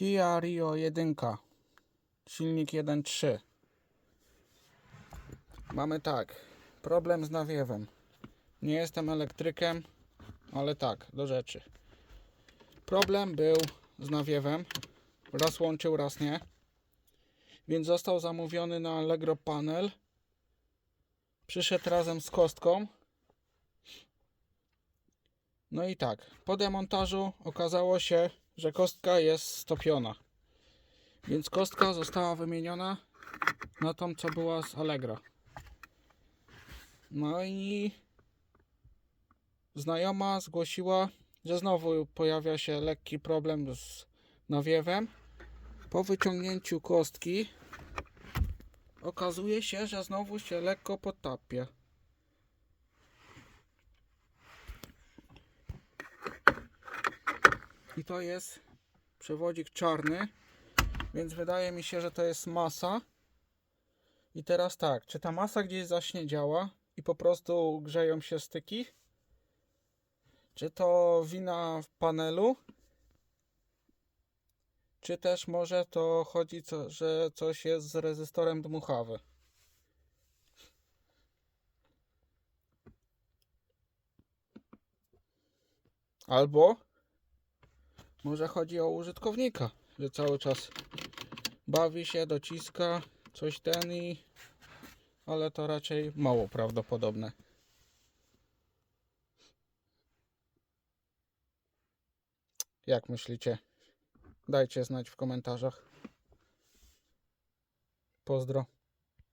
Kia Rio 1. Silnik 1.3. Mamy tak. Problem z nawiewem. Nie jestem elektrykiem, ale tak, do rzeczy. Problem był z nawiewem. Raz łączył, raz nie. Więc został zamówiony na Allegro panel. Przyszedł razem z kostką. No i tak, po demontażu okazało się, że kostka jest stopiona. Więc kostka została wymieniona na tą, co była z Allegra. No i znajoma zgłosiła, że znowu pojawia się lekki problem z nawiewem. Po wyciągnięciu kostki okazuje się, że znowu się lekko podtapia. I to jest przewodzik czarny, więc wydaje mi się, że to jest masa. I teraz tak, czy ta masa gdzieś zaśnie działa i po prostu grzeją się styki? Czy to wina w panelu? Czy też może to chodzi, co, że coś jest z rezystorem dmuchawy? Albo może chodzi o użytkownika, że cały czas bawi się, dociska coś ten i... Ale to raczej mało prawdopodobne. Jak myślicie? Dajcie znać w komentarzach. Pozdro.